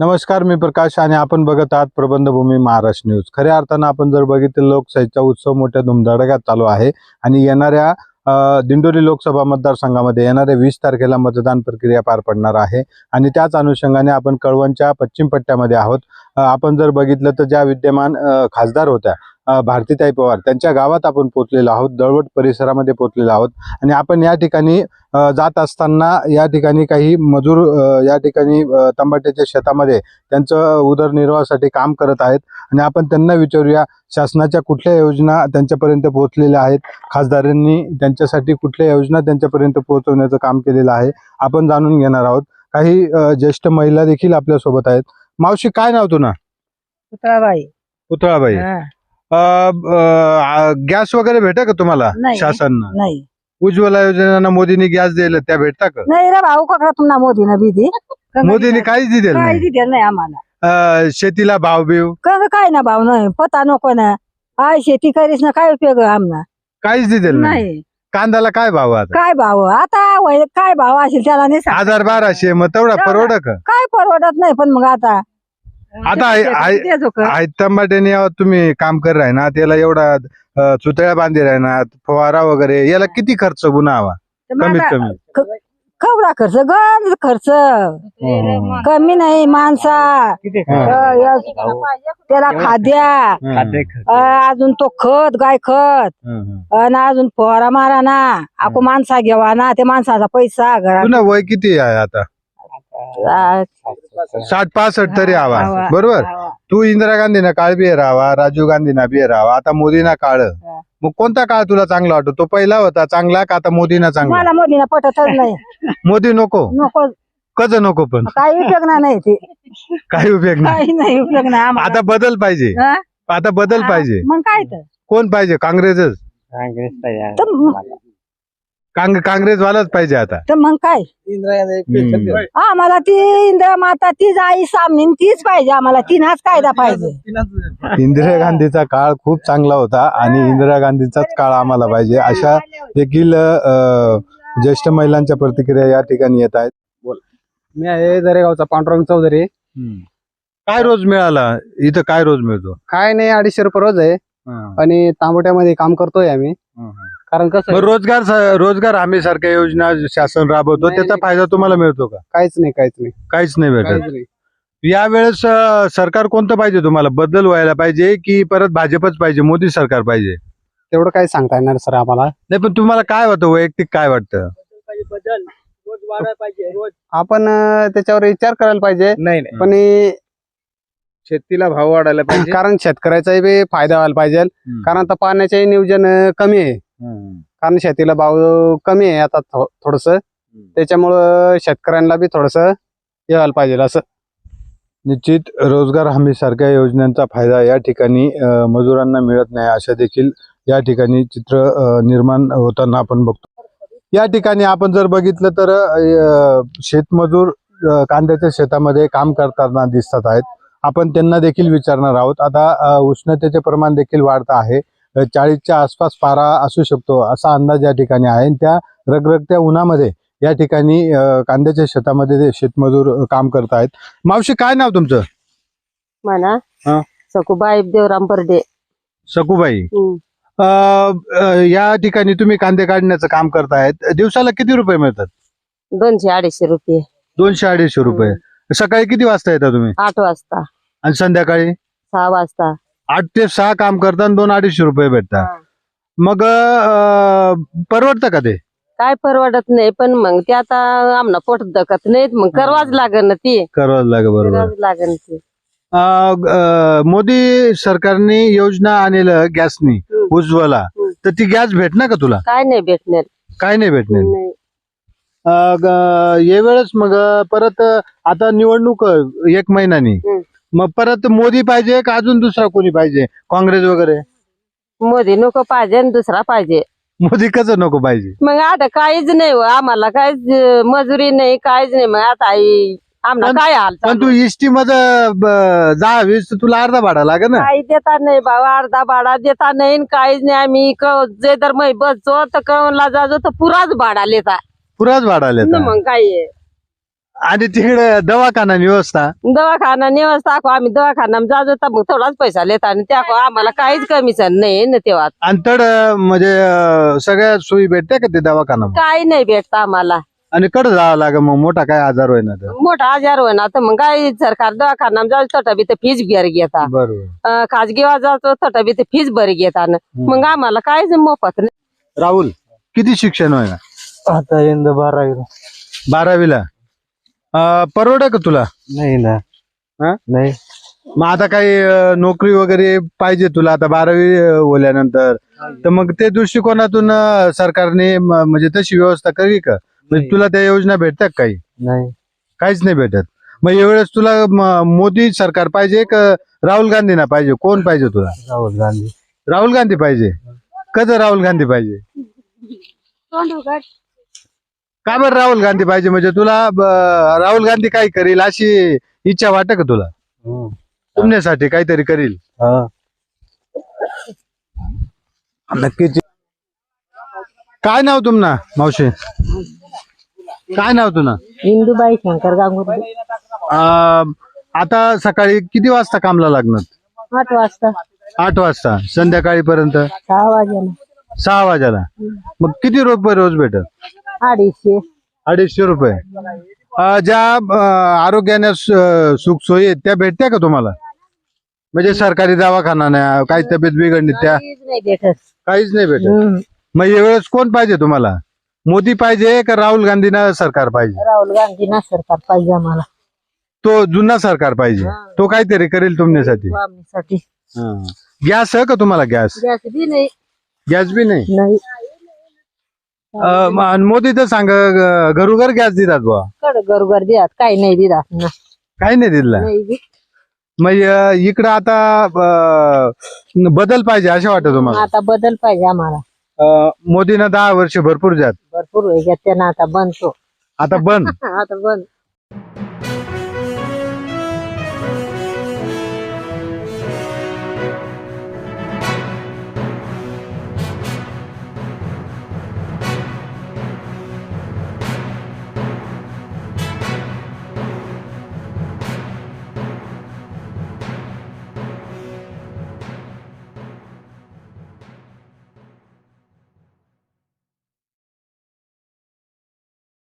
नमस्कार मी प्रकाश आणि आपण बघत आहात प्रबंधभूमी महाराष्ट्र न्यूज. खऱ्या अर्थानं आपण जर बघितलं लोकशाहीचा उत्सव मोठ्या धुमधडाक्यात चालू आहे आणि येणाऱ्या दिंडोरी लोकसभा मतदारसंघामध्ये येणाऱ्या वीस तारखेला मतदान प्रक्रिया पार पडणार आहे आणि त्याच अनुषंगाने आपण कळवणच्या पश्चिम पट्ट्यामध्ये आहोत. आपण जर बघितलं तर ज्या विद्यमान खासदार होत्या भारतीताई पवार त्यांच्या गावात आपण पोचलेलो आहोत दळवट परिसरामध्ये पोचलेलो आहोत. आणि आपण या ठिकाणी जात असताना या ठिकाणी काही मजूर या ठिकाणी तंबाट्याच्या शेतामध्ये त्यांचं उदरनिर्वाहासाठी काम करत आहेत. आणि आपण त्यांना विचारूया शासनाच्या कुठल्या योजना त्यांच्यापर्यंत पोहोचलेल्या आहेत? खासदारांनी त्यांच्यासाठी कुठल्या योजना त्यांच्यापर्यंत पोहोचवण्याचं काम केलेलं आहे? आपण जाणून घेणार आहोत. काही ज्येष्ठ महिला देखील आपल्यासोबत आहेत. मावशी काय नाव तुना पुतळाबाई. पुतळाबाई. गॅस वगैरे भेटा का तुम्हाला नाही. शासनानं? नाही. उज्ज्वला योजनेनं मोदींनी गॅस दिले त्या भेटता का? नाही रे भाऊ ककडा पुन्हा मोदीनं बिधी मोदींनी काहीच दिलेलं काय नाही. दिलेलं नाही आम्हाला. अ, शेतीला भाव बिव? कग काय ना भाऊ नाही. पता नको ना. आय शेती करीस ना काय उपयोग आमना? काहीच दिलेलं नाही. नाही. कांद्याला काय भाव आता? काय भाऊ आता वय- काय भाव असेल त्याला नाही. हजार बाराशे मग तेवढा तेवढा. परवड का? काय परवडत नाही पण मग आता आता आय- तुम्ही काम कर राही ना त्याला एवढा अ, चुतळ्या बांधी राही ना फवारा वगैरे याला किती खर्च गुन्हा हवा? तर मग कमीत कमी. केवढा खर्च गंज खर्च. हम्म. कमी नाही माणसा. अ, या- त्याला खाद्या. हम्म. अ, अजून तो खत गाय खत. हम्म. आणि अजून फवारा मारा ना. आपण माणसा घेवा ना ते माणसाचा पैसा घरात. तुला वय किती आहे आता? साठ पासष्ट तरी हवा हवा. बरोबर. तू इंदिरा गांधीना काळ बी राहावा राजीव गांधीना बी राहावा आता मोदीना काळ. मग कोणता काळ तुला चांगला वाटतो? तो पहिला होता चांगला का आता मोदीना चांगला? मला मोदीना पटतच नाही. मोदी नको? नको. कच नको पण? काही उपयोग ना नाही ते. काही उपयोग नाही. काही नाही उपयोग नाही आम्हाला. आता बदल पाहिजे. हा? आता बदल पाहिजे. मग काय तर? कोण पाहिजे? काँग्रेसच. काँग्रेस पाहिजे. तर मग- काँग काँग्रेसवालाच पाहिजे आता. तर मग काय? हम्म. आम्हाला ती इंदिरा माता तीच आई सामनी तीच पाहिजे आम्हाला तिनाच कायदा पाहिजे. इंदिरा गांधीचा काळ खूप चांगला होता आणि इंदिरा गांधीचाच काळ आम्हाला पाहिजे. अशा देखील अ, ज्येष्ठ महिलांच्या प्रतिक्रिया या ठिकाणी येत आहेत. मी आहे दरेगावचा पांडुरंग चौधरी. काय रोज मिळाला? इथं काय रोज मिळतो? काय नाही अडीचशे रुपये रोज आहे. आणि तांबट्यामध्ये काम करतोय आम्ही. कारण कसं आहे, रोजगार स- रोजगार हमी सारख्या योजना शासन राबवतो नाही, त्याचा नाही. फायदा तुम्हाला मिळतो का? काहीच नाही काहीच नाही. काहीच नाही काहीच भेटत नाही. यावेळेस अ, सरकार कोणतं पाहिजे तुम्हाला? बदल व्हायला पाहिजे की परत भाजपच पाहिजे मोदी सरकार पाहिजे? तेवढं काही सांगता येणार सर आम्हाला. नाही पण तुम्हाला काय वाटतं? वैयक्तिक काय वाटतं? आपण अं, त्याच्यावर विचार करायला पाहिजे. नाही नाही. पण हे- शेतीला भाव वाढायला पाहिजे. कारण शेतकऱ्याचाही बी फायदा व्हायला पाहिजे. कारण आता पाण्याचे नियोजन अं, कमी आहे. कारण शेतीला भाव कमी आहे आता थोडस. त्याच्यामुळं शेतकऱ्यांना बी थोडस व्हायला पाहिजे असं. निश्चित रोजगार हमी सारख्या योजनांचा फायदा या ठिकाणी मजुरांना मिळत नाही अशा देखील या ठिकाणी चित्र निर्माण होताना आपण बघतो. या ठिकाणी आपण जर बघितलं तर शेतमजूर कांद्याच्या शेतामध्ये काम करताना दिसतात आहेत. आपण त्यांना देखील विचारणार आहोत. आता उष्णतेचे प्रमाण देखील वाढत आहे. चाळीसच्या आसपास पारा असू शकतो असा अंदाज या ठिकाणी आहे. त्या रगरगत्या उन्हामध्ये या ठिकाणी कांद्याच्या शेतामध्ये ते शेतमजूर काम करत आहेत. मावशी काय नाव तुमचं? म्हणा हा. सकुबाई देवराम बर्डे सकुबाई हम्म. अ, अ, या ठिकाणी तुम्ही कांदे काढण्याचं काम करतायत दिवसाला किती रुपये मिळतात? दोनशे अडीचशे रुपये. दोनशे अडीचशे रुपये. सकाळी किती वाजता येता तुम्ही? आठ वाजता. आणि संध्याकाळी? सहा वाजता. आठ ते सहा काम करता आणि दोन अडीचशे रुपये भेटतात. मग अ, परवडतं का ते? काय परवडत नाही पण मग ते आता आमना पोट दकत नाहीत मग करवाच लागन ना ती. करावं लागेल बरोबर. करावंच लागन ती. अ, अ, मोदी सरकारने योजना आणलेलं गॅसनी हम्म. उज्ज्वला. हम्म. तर ती गॅस भेटणार का तुला? काय नाही भेटणार. काय नाही भेटणार? नाही. अ, ग- यावेळेस मग परत आता निवडणूक एक महिन्यानी. हम्म. मग परत मोदी पाहिजे का अजून दुसरा कोणी पाहिजे? काँग्रेस वगैरे? मोदी नको पाहिजे आणि दुसरा पाहिजे. मोदी कसं नको पाहिजे? मग आता काहीच नाही हो, आम्हाला काहीच अं, मजुरी नाही काहीच नाही. मग आता आई आम्हाला काय हाल पण चालू? तू इष्टी मध्ये दहावीस तर तुला अर्धा भाडा लागेल ना? काही देता नाही बाबा अर्धा भाडा देता नाही आणि काहीच नाही. आम्ही क- जे तर मै बसतो तर कळवणला जाजो तर पुराच भाडा लेता. पुराच भाडा न आले मग काय आहे? आणि तिकडे दवाखाना व्यवस्था? दवाखाना निवास टाकू आम्ही दवाखाना जाजो तर मग थोडाच पैसा लेता आणि त्या आम्हाला काहीच कमीच नाही ना तेव्हा आणि तड म्हणजे अं, सगळ्या सोयी भेटते का ते दवाखाना काही नाही भेटत आम्हाला. आणि कडे जावं लागे मग मोठा काय आजार होईना तर? मोठा आजार होय ना तर मग काय सरकार दवाखाना जाऊ तटा बी फीज बरी घेता बरोबर. अं, खाजगी जातो तटा बी फीज बरी घेता न. मग आम्हाला काहीच मोफत नाही. राहुल किती शिक्षण होय आता यंद बारावीला. बारावीला? परवडे का तुला? नाही ना. हा? नाही. मग आता काही अं, नोकरी वगैरे पाहिजे तुला? आता बारावी अं, होल्यानंतर. तर मग ते दृष्टिकोनातून अं, सरकारने म- म्हणजे तशी व्यवस्था करी का? म्हणजे तुला त्या योजना भेटतात काही? नाही. काहीच नाही भेटत. मग यावेळेस तुला म- मोदी सरकार पाहिजे का राहुल गांधीना पाहिजे? कोण पाहिजे तुला? राहुल गांधी. राहुल गांधी पाहिजे. कधी राहुल गांधी पाहिजे? का बरं राहुल गांधी पाहिजे? म्हणजे तुला ब- राहुल गांधी काय करील? अशी इच्छा वाटत का तुला? तुमच्यासाठी काहीतरी करील. नक्कीच. काय नाव तुमना मावशी? काय नाव तुना? इंदुबाई शंकर गांगुर्डे अं, आता सकाळी किती वाजता कामला लागणार? आठ वाजता. आठ वाजता. संध्याकाळी पर्यंत सहा वाजेला. सहा वाजायला. मग किती रुपये रोज भेटत अडीचशे. अडीचशे रुपये. अं, ज्या अं, आरोग्याने सुख सोयी आहेत त्या भेटत्या का तुम्हाला? म्हणजे सरकारी दवाखाना नाही काही तब्येत बिघडली त्या काहीच नाही भेटत. काहीच नाही भेटत. हम्म. मग यावेळेस कोण पाहिजे तुम्हाला? मोदी पाहिजे का राहुल गांधीना सरकार पाहिजे? राहुल गांधी ना सरकार पाहिजे आम्हाला. तो जुना सरकार पाहिजे. तो काहीतरी करेल तुमच्यासाठी. आमच्यासाठी. गॅस आहे का तुम्हाला गॅस? गॅस बी नाही. गॅस बी नाही? नाही. अं, मोदी तर सांग घरोघर गॅस देतात बुवा. कड गरोगर काही नाही दिला ना काही नाही दिला. नाही. मग अं, इकडं आता अं, बदल पाहिजे असं वाटतं तुम्हाला? आता बदल पाहिजे आम्हाला. अं, मोदीनं दहा वर्ष भरपूर जात. भरपूर वेळ त्यांना आता बंद तो. आता बंद. आता बंद.